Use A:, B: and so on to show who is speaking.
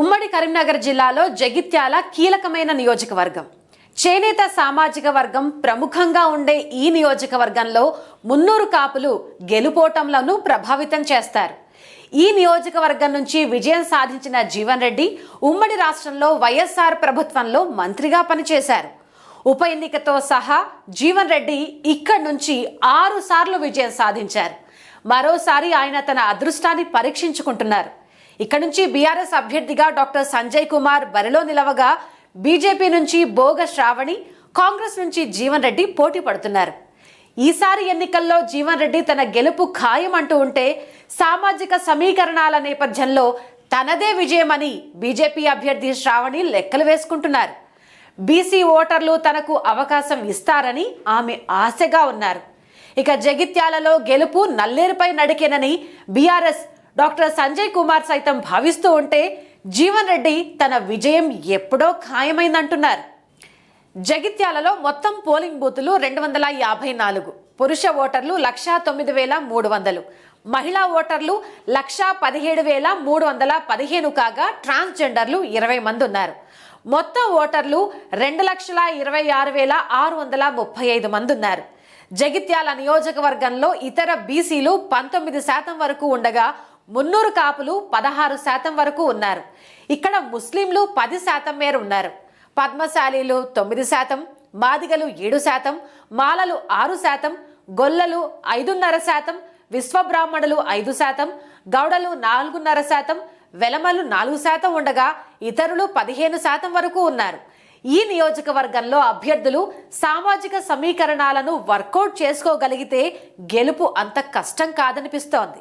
A: ఉమ్మడి కరీంనగర్ జిల్లాలో జగిత్యాల కీలకమైన నియోజకవర్గం. చేనేత సామాజిక వర్గం ప్రముఖంగా ఉండే ఈ నియోజకవర్గంలో మున్నూరు కాపులు గెలుపోటంలను ప్రభావితం చేస్తారు. ఈ నియోజకవర్గం నుంచి విజయం సాధించిన జీవన్ రెడ్డి ఉమ్మడి రాష్ట్రంలో వైఎస్ఆర్ ప్రభుత్వంలో మంత్రిగా పనిచేశారు. ఉప ఎన్నికతో సహా జీవన్ రెడ్డి ఇక్కడి నుంచి ఆరు సార్లు విజయం సాధించారు. మరోసారి ఆయన తన అదృష్టాన్ని పరీక్షించుకుంటున్నారు. ఇక్కడ నుంచి బీఆర్ఎస్ అభ్యర్థిగా డాక్టర్ సంజయ్ కుమార్ బరిలో నిలవగా బీజేపీ నుంచి బోగ శ్రావణి కాంగ్రెస్ నుంచి జీవన్ రెడ్డి పోటీ పడుతున్నారు. ఈసారి ఎన్నికల్లో జీవన్ రెడ్డి తన గెలుపు ఖాయం అంటూ ఉంటే సామాజిక సమీకరణాల నేపథ్యంలో తనదే విజయమని బీజేపీ అభ్యర్థి శ్రావణి లెక్కలు వేసుకుంటున్నారు. బీసీ ఓటర్లు తనకు అవకాశం ఇస్తారని ఆమె ఆశగా ఉన్నారు. ఇక జగిత్యాలలో గెలుపు నల్లేరుపై నడికేనని బీఆర్ఎస్ డాక్టర్ సంజయ్ కుమార్ సైతం భావిస్తూ ఉంటే జీవన్ రెడ్డి తన విజయం ఎప్పుడో ఖాయమైందంటున్నారు. జగిత్యాలలో మొత్తం పోలింగ్ బూతులు రెండు వందల యాభై నాలుగు. పురుష ఓటర్లు లక్షా తొమ్మిది వేల మూడు వందలు. మహిళా ఓటర్లు లక్షా పదిహేడు వేల మూడు వందల పదిహేను కాగా ట్రాన్స్జెండర్లు ఇరవై మంది ఉన్నారు. మొత్తం ఓటర్లు రెండు లక్షల ఇరవై ఆరు వేల ఆరు వందల ముప్పై ఐదు మంది ఉన్నారు. జగిత్యాల నియోజకవర్గంలో ఇతర బీసీలు పంతొమ్మిది శాతం వరకు ఉండగా మున్నూరు కాపులు పదహారు శాతం వరకు ఉన్నారు. ఇక్కడ ముస్లింలు పది శాతం మేర ఉన్నారు. పద్మశాలీలు తొమ్మిది శాతం మాదిగలు ఏడు శాతం మాలలు ఆరు శాతం గొల్లలు ఐదున్నర శాతం విశ్వబ్రాహ్మణులు ఐదు శాతం గౌడలు నాలుగున్నర శాతం వెలమలు నాలుగు శాతం ఉండగా ఇతరులు పదిహేను శాతం వరకు ఉన్నారు. ఈ నియోజకవర్గంలో అభ్యర్థులు సామాజిక సమీకరణాలను వర్కౌట్ చేసుకోగలిగితే గెలుపు అంత కష్టం కాదనిపిస్తోంది.